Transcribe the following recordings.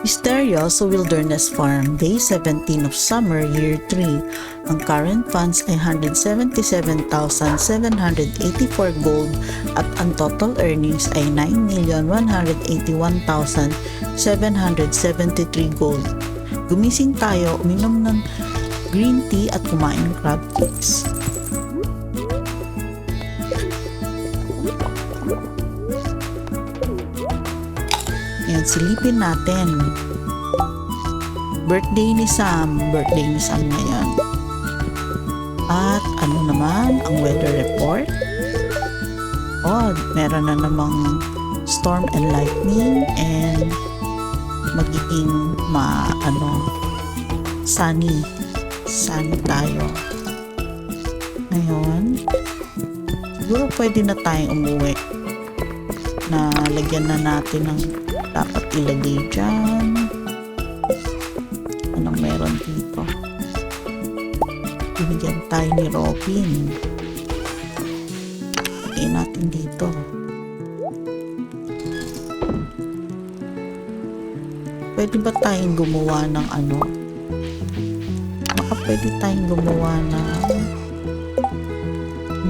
Mysterious Wilderness Farm, Day 17 of Summer, Year 3. Ang current funds ay 177,784 gold at ang total earnings ay 9,181,773 gold. Gumising tayo, uminom ng green tea at kumain crab cakes. Ayan, silipin natin. Birthday ni Sam. Birthday ni Sam ngayon. At ano naman ang weather report? Oh, meron na namang storm and lightning and magiging ma ano sunny sunny tayo ngayon siguro pwede na tayong umuwi na lagyan na natin ng dapat ilagay dyan. Anong meron dito? Binigyan tayo ni Robin. Lagay natin dito. Pwede ba tayong gumawa ng ano? Baka pwede tayong gumawa ng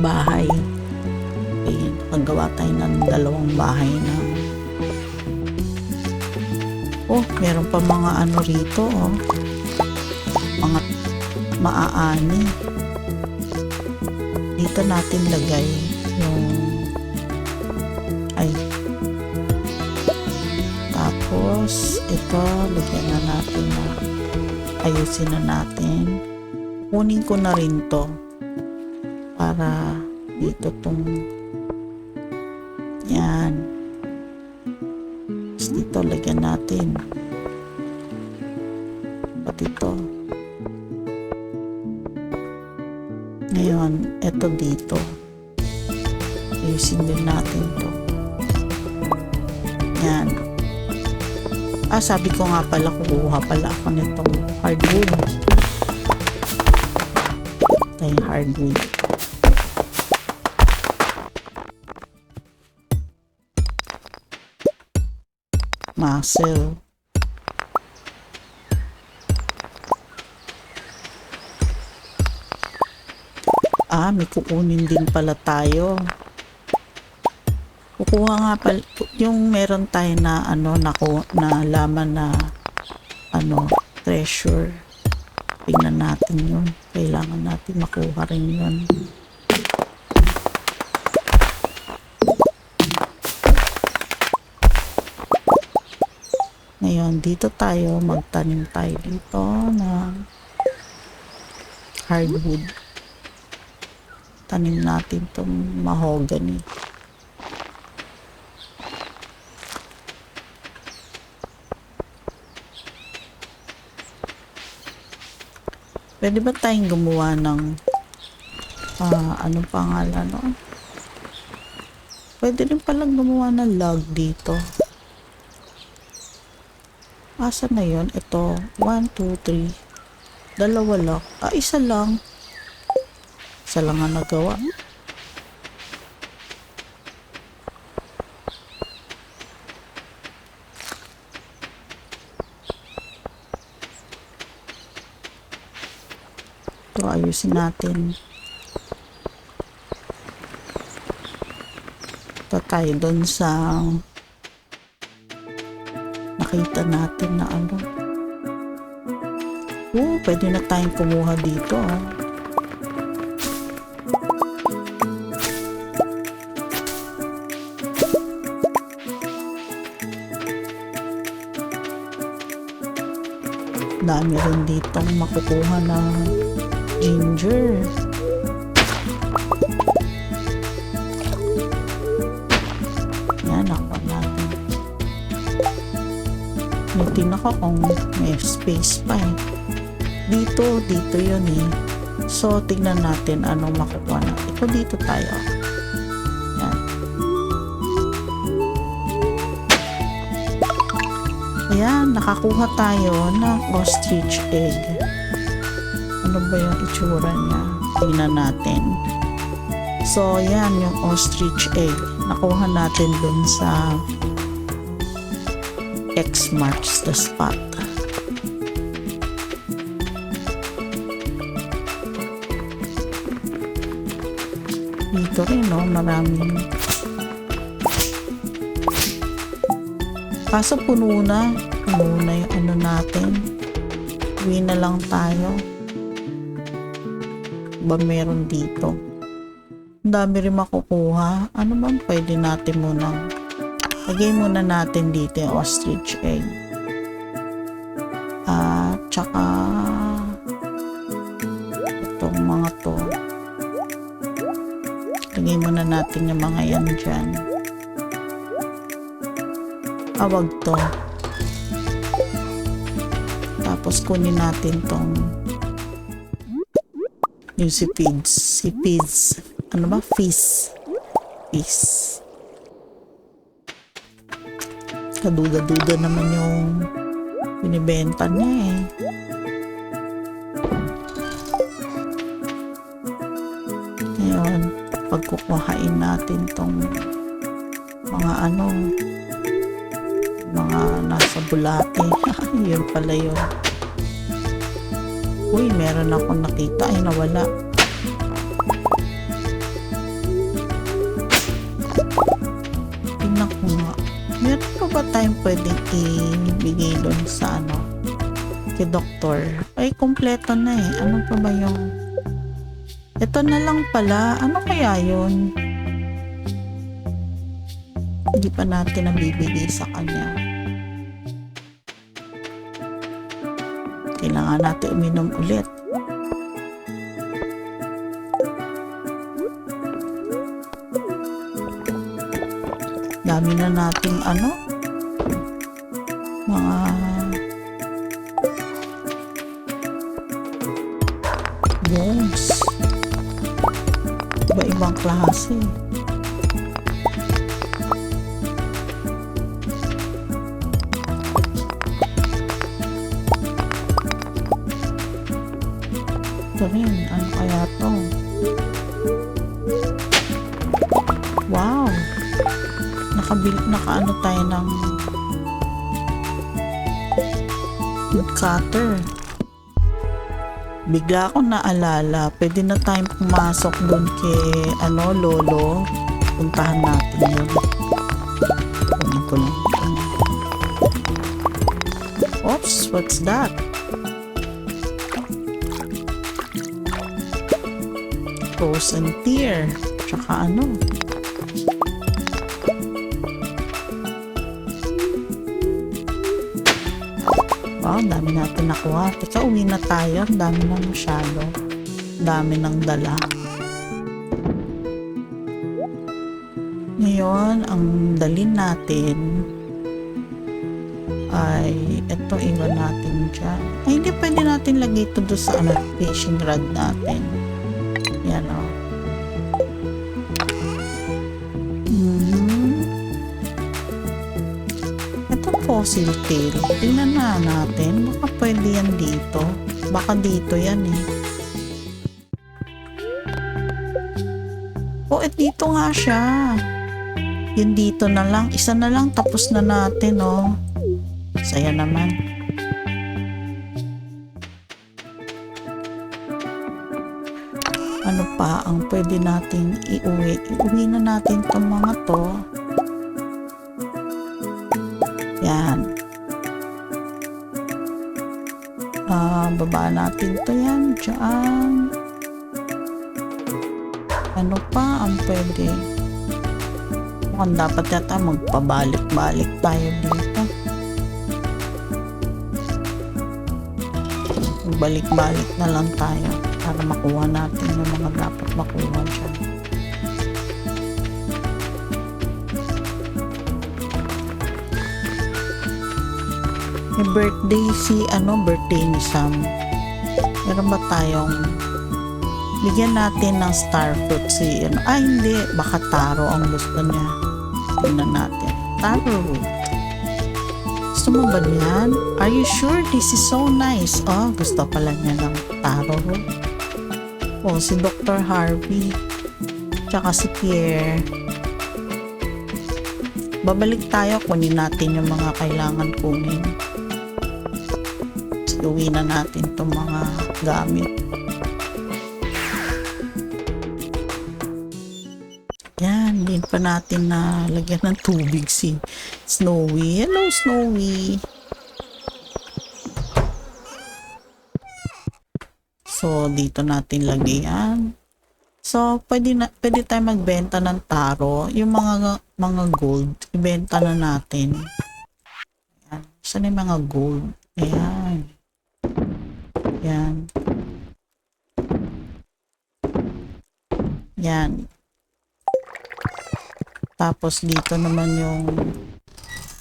bahay. Ayan, paggawa tayo ng dalawang bahay na oh meron pa mga ano rito oh. Mga maaani. Dito natin lagay yung ay. Tapos ito lagyan na natin na ayusin na natin. Kunin ko na rin to para dito tong yan sabi ko nga pala kukuha pala ako nitong hardwood ito yung hardwood muscle. Ah, may kukunin din pala tayo. Kukuha nga pala, yung meron tayo na ano, na, na laman na ano, treasure. Tingnan natin yun. Kailangan natin makuha rin yun. Ngayon, dito tayo, magtanim tayo dito ng hardwood. Tanim natin itong mahogany. Pwede ba tayong gumawa ng ah, anong pangalan no? Pwede rin palang gumawa ng log dito. Asa na yon? Ito. 1, 2, 3. Dalawa lang. Ah, isa lang. Isa lang ang nagawa. Ayusin natin. Ito tayo dun sa nakita natin na ano. Oo, pwede na tayong kumuha dito ah. Dami rin ditong makukuha na ginger. Yan, ako natin. May tingnan ko kung may space pa eh. Dito, dito yun eh. So, tingnan natin anong makukuha natin. Ito dito tayo. Yan. Ayan, nakakuha tayo ng ostrich egg. Ano ba yung itsura niya? Tingnan natin. So, yan yung ostrich egg. Nakuha natin dun sa X marks the spot. Dito rin, no? Maraming... Kaso puno na. Puno na yung ano natin. Uwi na lang tayo. Ba meron dito? Dami rin makukuha. Ano bang pwede natin munang Lagay muna natin dito yung ostrich egg. At tsaka itong mga to. Lagay muna natin yung mga yan dyan. Awag to. Tapos kunin natin tong yung si Pids. Si Pids. Ano ba? Fizz. Fizz kaduda-duda naman yung binibenta niya eh. Ngayon, pagkukuhain natin tong mga ano, mga nasa bulate. yun pala yun. Uy, meron ako nakita ay nawala. Tingnan ko nga. Meron pa ba tayong pwedeng ibigay doon sa ano? Kay doktor. Ay, kompleto na eh. Ano pa ba yung... Ito na lang pala. Ano kaya yun? Hindi pa natin nabibigay sa kanya. Kailangan natin uminom ulit. dami na nating ano mga bones iba ibang klase nakabil nakaano tayo ng cutter. Bigla akong naalala. Pwede na tayong pumasok doon kay ano lolo. Puntahan natin yun. Lang. Oops what's that? Rose and tear. Tsaka ano ang dami natin nakuha. Teka, uwi na tayo. Ang dami na masyado. Ang dami ng dala. Ngayon, ang dalin natin ay ito iwan natin dyan. Ay, hindi pwede natin lagay ito doon sa ano, fishing rod natin. Yan o. Mhm. Fossil tail. Tingnan na natin. Baka pwede yan dito. Baka dito yan eh. Oh, eh dito nga siya. Yun dito na lang. Isa na lang tapos na natin oh. Saya naman. Ano pa ang pwede nating iuwi? Iuwi na natin itong mga to. Natin to yan. Diyan. Ano pa ang pwede? Mukhang dapat yata magpabalik-balik tayo dito. Balik-balik na lang tayo para makuha natin yung mga dapat makuha dyan. Birthday si ano birthday ni Sam. Meron ba tayong bigyan natin ng star fruit si ano? Ah hindi, baka taro ang gusto niya. Tingnan natin. Taro root. Gusto mo ba niyan? Are you sure this is so nice? Oh, gusto pala niya ng taro root. Oh, si Dr. Harvey. Tsaka si Pierre. babalik tayo, kunin natin yung mga kailangan kunin. Uwi na natin itong mga gamit. Yan, din pa natin na lagyan ng tubig si Snowy. Hello, Snowy! So, dito natin lagyan. So, pwede, na, pwede tayo magbenta ng taro. Yung mga mga gold, ibenta na natin. Ayan. Saan yung mga gold? Ayan. Ayan. Yan. Tapos dito naman yung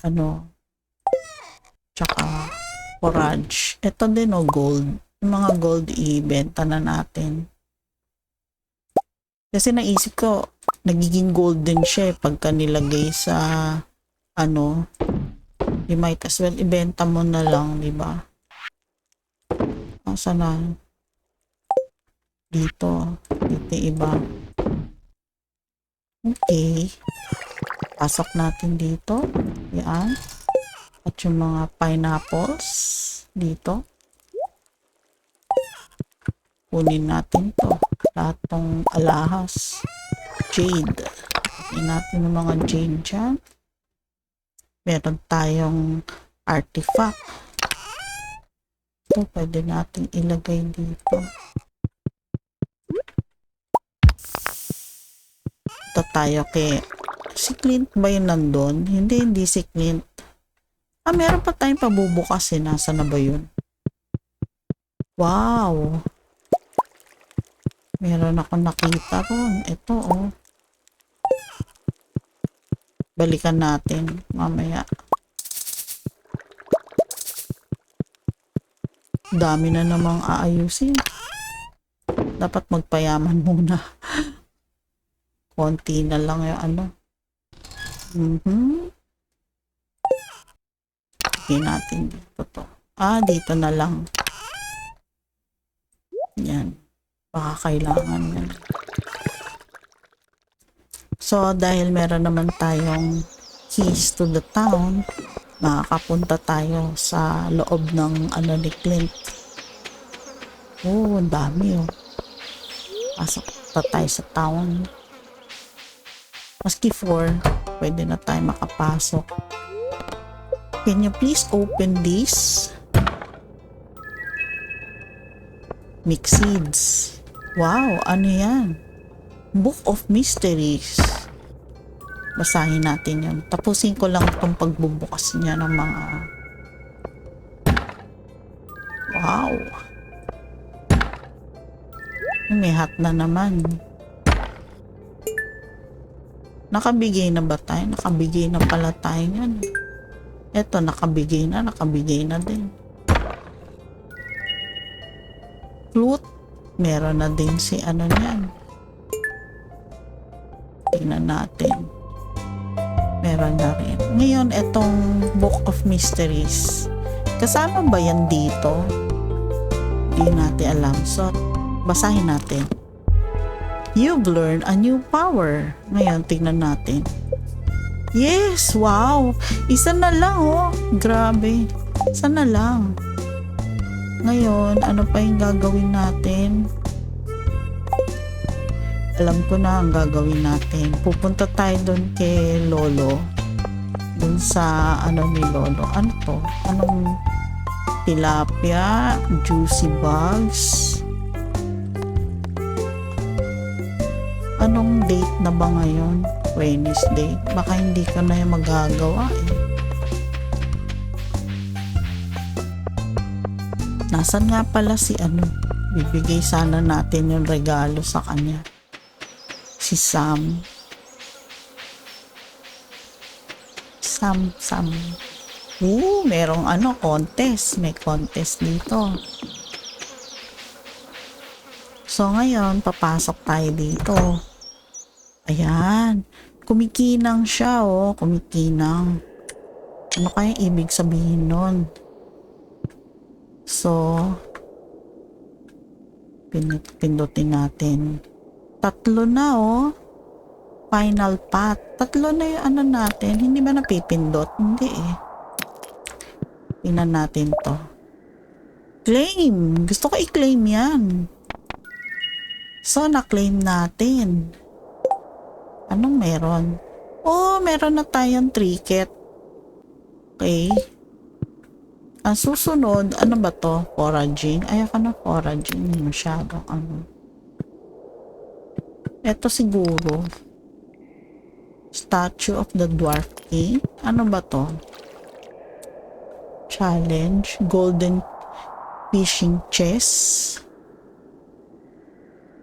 ano tsaka forage. Ito din o gold. Yung mga gold ibenta na natin. Kasi naisip ko, nagiging golden siya eh, pagka nilagay sa ano, you might as well ibenta mo na lang, di ba? Asa na? Dito. Dito iba. Okay. Pasok natin dito. Yan. At yung mga pineapples dito. Kunin natin to. Lahat tong alahas. Jade. Kunin natin yung mga jade dyan. Meron tayong artifact. Ito, pwede natin ilagay dito. Ito tayo kay... Si Clint ba yun nandun? Hindi, hindi si Clint. Ah, meron pa tayong pabubukas eh. Nasa na ba yun? Wow! Meron ako nakita ron. Ito, oh. Balikan natin mamaya. Dami na namang aayusin. Dapat magpayaman muna. Konti na lang yung ano. Mhm. Sige natin dito to. Ah, dito na lang. Yan. Baka kailangan yan. So, dahil meron naman tayong keys to the town, makakapunta tayo sa loob ng ano ni Clint. Oh, ang dami oh. Pasok pa tayo sa town. Maski 4, pwede na tayo makapasok. Can you please open this? Mix seeds. Wow, ano yan? Book of Mysteries. Basahin natin yun. Tapusin ko lang itong pagbubukas niya ng mga... Wow. May hat na naman. Nakabigay na ba tayo? Nakabigay na pala tayo yan. Eto, nakabigay na. Nakabigay na din. Flute. Meron na din si ano niyan. Tingnan natin. Meron na rin. Ngayon, etong Book of Mysteries. Kasama ba yan dito? Hindi natin alam. So, basahin natin. You've learned a new power. Ngayon, tingnan natin. Yes! Wow! Isa na lang, oh. Grabe. Isa na lang. Ngayon, ano pa yung gagawin natin? Alam ko na ang gagawin natin. Pupunta tayo doon kay Lolo. Doon sa ano ni Lolo. Ano to? Anong tilapia? Juicy bugs? Anong date na ba ngayon? Wednesday. Baka hindi ka na yung magagawa eh. Nasaan nga pala si ano? Bibigay sana natin yung regalo sa kanya. Si Sam. Sam, Sam. Oo, merong ano, contest. May contest dito. So, ngayon, papasok tayo dito. Ayan. Kumikinang siya, oh. Kumikinang. Ano kaya ibig sabihin nun? So, pindutin natin. Tatlo na, oh. final path. Tatlo na yung ano natin. Hindi ba napipindot? Hindi eh. Tingnan natin to. Claim! Gusto ko i-claim yan. So, na-claim natin. Anong meron? Oh, meron na tayong trinket. Okay. Ang susunod, ano ba to? Foraging? Ayoko na foraging. Hindi Masyadong ano. Ito siguro. Statue of the Dwarf King. Ano ba to? Challenge. Golden Fishing Chest.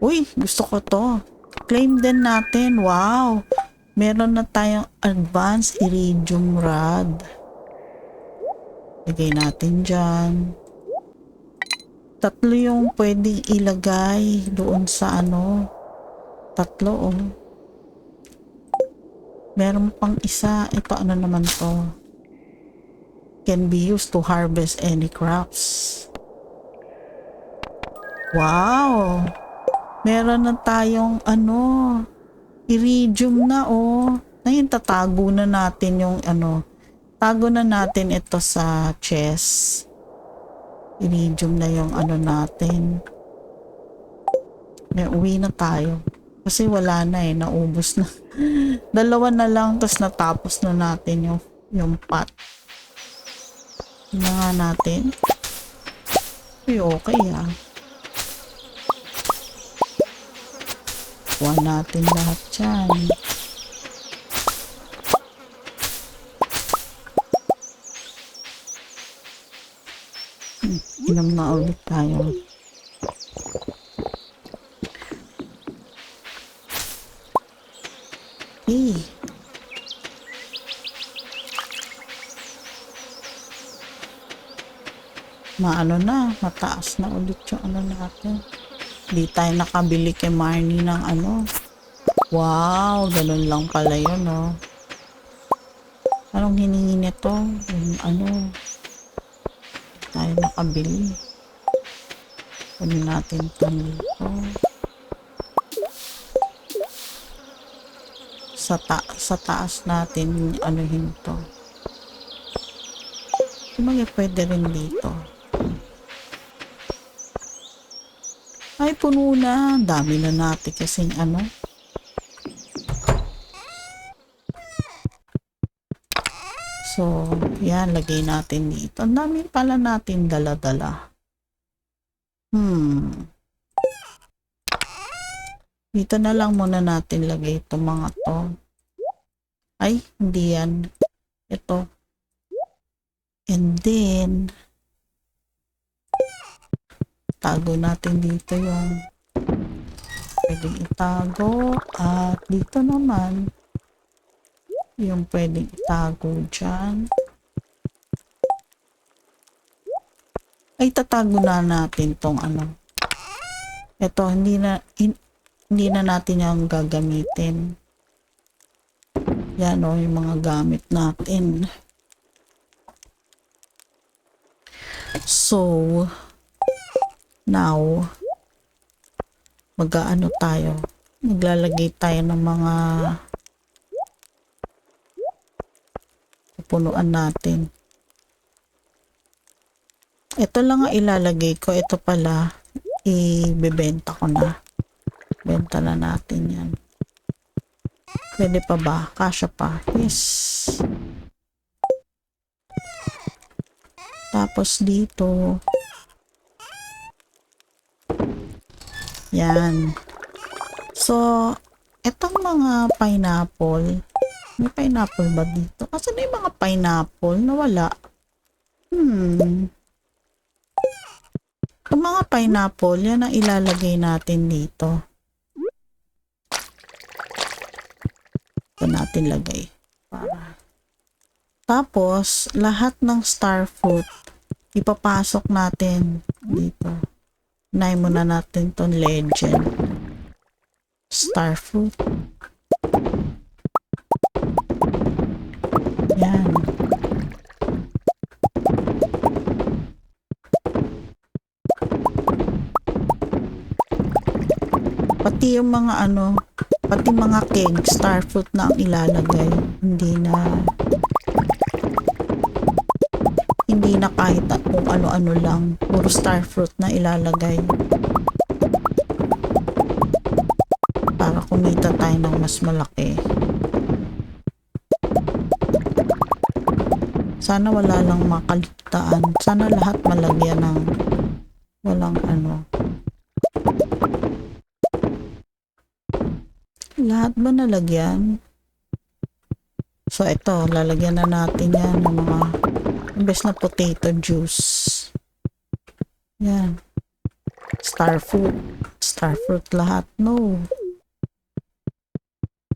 Uy, gusto ko to. Claim din natin. Wow. Meron na tayong advanced iridium rod. Lagay natin dyan. Tatlo yung pwedeng ilagay doon sa ano. Tatlo oh. Meron pang isa. Ito ano naman to. Can be used to harvest any crops. Wow! Meron na tayong ano, iridium na oh. Ngayon tatago na natin yung ano, tago na natin ito sa chest. Iridium na yung ano natin. May uwi na tayo. Kasi wala na eh, naubos na. Dalawa na lang, tapos natapos na natin yung, yung pot. Tingnan nga natin. Uy, okay ah. Kuha natin lahat dyan. Hmm, Inom na ulit tayo. Eh. Maano na, mataas na ulit yung ano natin. Hindi tayo nakabili kay Marnie ng ano. Wow, ganun lang pala yun, oh. Anong hiningi nito? Yung ano, tayo nakabili. Kunin natin ito dito. Sa, ta sa taas natin, ano to. Kumagay pwede rin dito. Ay, puno na. Dami na natin kasing ano. So, yan. Lagay natin dito. Ang dami pala natin dala-dala. Hmm. Dito na lang muna natin lagay itong mga to. Ay, hindi yan. Ito. And then, tago natin dito yung pwedeng itago at dito naman yung pwedeng itago dyan. Ay tatago na natin tong ano. Ito hindi na hin- hindi na natin yung gagamitin. Yan o yung mga gamit natin. So now, mag-ano tayo, maglalagay tayo ng mga pupunuan natin. Ito lang ang ilalagay ko. Ito pala, ibebenta ko na. Benta na natin yan. Pwede pa ba? Kasya pa. Yes. Tapos dito, Yan. So, etong mga pineapple, may pineapple ba dito? Kasi na yung mga pineapple na wala. Hmm. Yung mga pineapple, yan ang ilalagay natin dito. Ito natin lagay. Para. Tapos, lahat ng star fruit, ipapasok natin dito. Unahin muna natin tong legend. Starfruit. Yan. Pati yung mga ano, Pati mga keg, starfruit na ang ilalagay. Hindi na na kahit kung ano-ano lang. Puro starfruit na ilalagay. Para kumita tayo ng mas malaki. Sana wala lang makaligtaan. Sana lahat malagyan ng walang ano. Lahat ba nalagyan? So ito, lalagyan na natin yan ng mga imbes na potato juice. Yan. Starfruit. Starfruit lahat. No.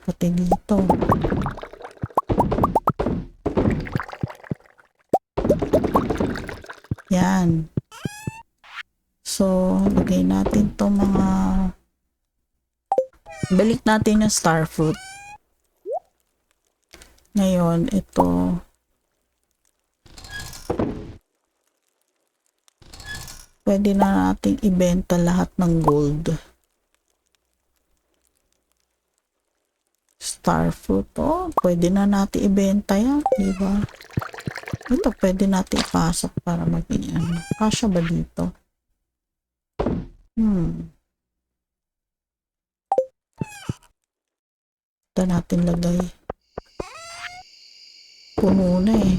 Pati dito. Yan. So, lagay natin to mga balik natin yung starfruit. Ngayon, ito pwede na nating ibenta lahat ng gold. Starfruit, oh, pwede na natin ibenta yan, di ba? Ito, pwede natin ipasok para maging ano. Kasya ba dito? Hmm. Ito natin lagay. Puno na eh.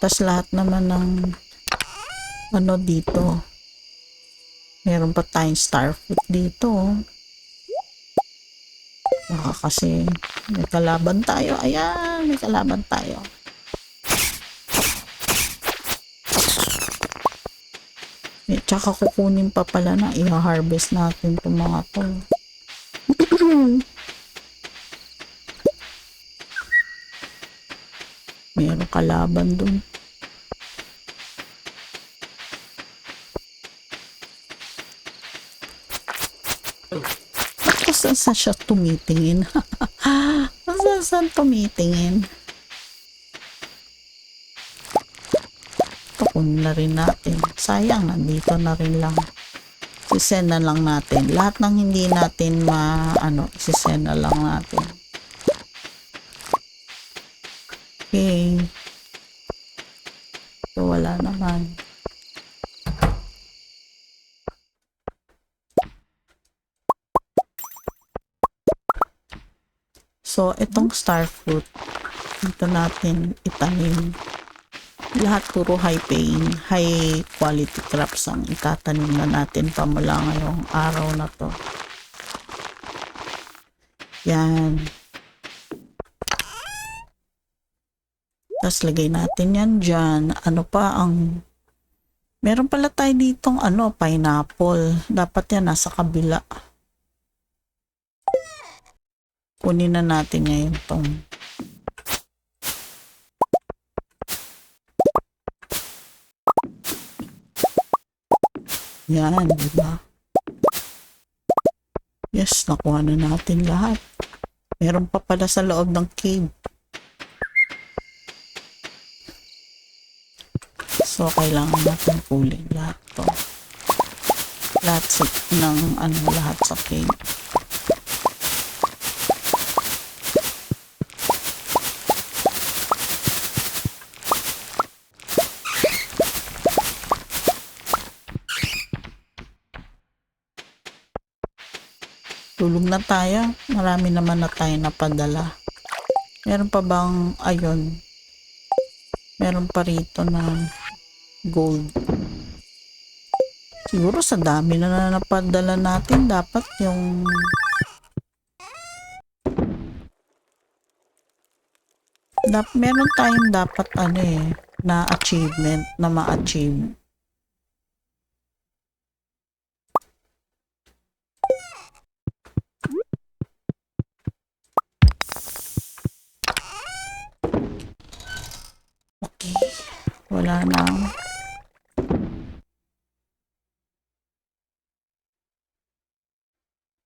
Tapos lahat naman ng ano dito. Meron pa tayong starfruit dito. Baka kasi may kalaban tayo. Ayan, may kalaban tayo. Eh, tsaka kukunin pa pala na i-harvest natin itong mga to. Meron kalaban dun. Bakit saan saan siya tumitingin? saan saan tumitingin? Ito kunin na rin natin. Sayang, nandito na rin lang. Sisend na lang natin. Lahat ng hindi natin ma, ano, sisend na lang natin. Okay. So, wala naman. Itong starfruit, dito natin itanim. Lahat puro high paying, high quality crops ang itatanim na natin pamula ngayong araw na to. Yan. Tapos lagay natin yan dyan. Ano pa ang... Meron pala tayo ditong ano, pineapple. Dapat yan nasa kabila. Kunin na natin ngayon tong Yan, di ba? Yes, nakuha na natin lahat. Meron pa pala sa loob ng cave. So, kailangan natin pulin lahat to. Lahat sa, ng ano, lahat sa cave. Tulog na tayo. Marami naman na tayo napadala. Meron pa bang, ayun, meron pa rito na gold. Siguro sa dami na na napadala natin, dapat yung Dap, meron tayong dapat ano eh, na achievement na ma-achieve. Wala na.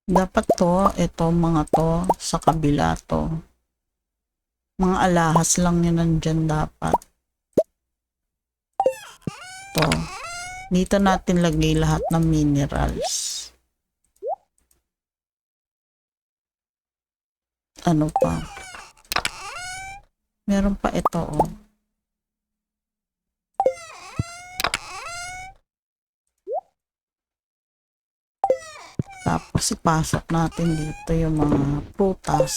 Dapat to, ito mga to, sa kabila to. Mga alahas lang yun nandyan dapat. To. Dito natin lagay lahat ng minerals. ano pa. Meron pa ito, oh. Tapos natin dito yung mga prutas.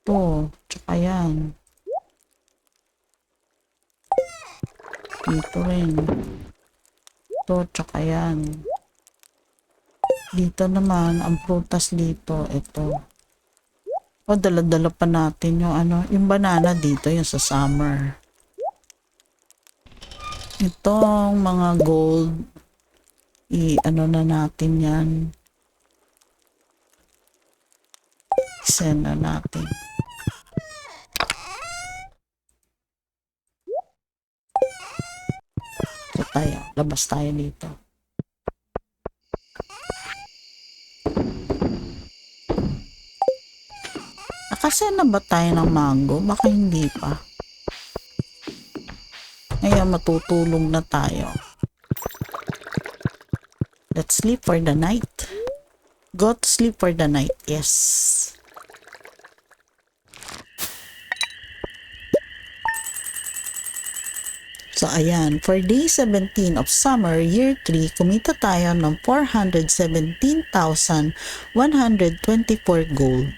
Ito, tsaka yan. Dito rin. Ito, tsaka yan. Dito naman, ang prutas dito, ito. O, dala-dala pa natin yung ano, yung banana dito, yung sa summer. Itong mga gold, i-ano na natin yan. Send na natin. So tayo, labas tayo dito. Nakasend na ba tayo ng mango? Baka hindi pa. Ngayon matutulog na tayo. Let's sleep for the night. Go to sleep for the night. Yes. So, ayan. For day 17 of summer, year 3, kumita tayo ng 417,124 gold.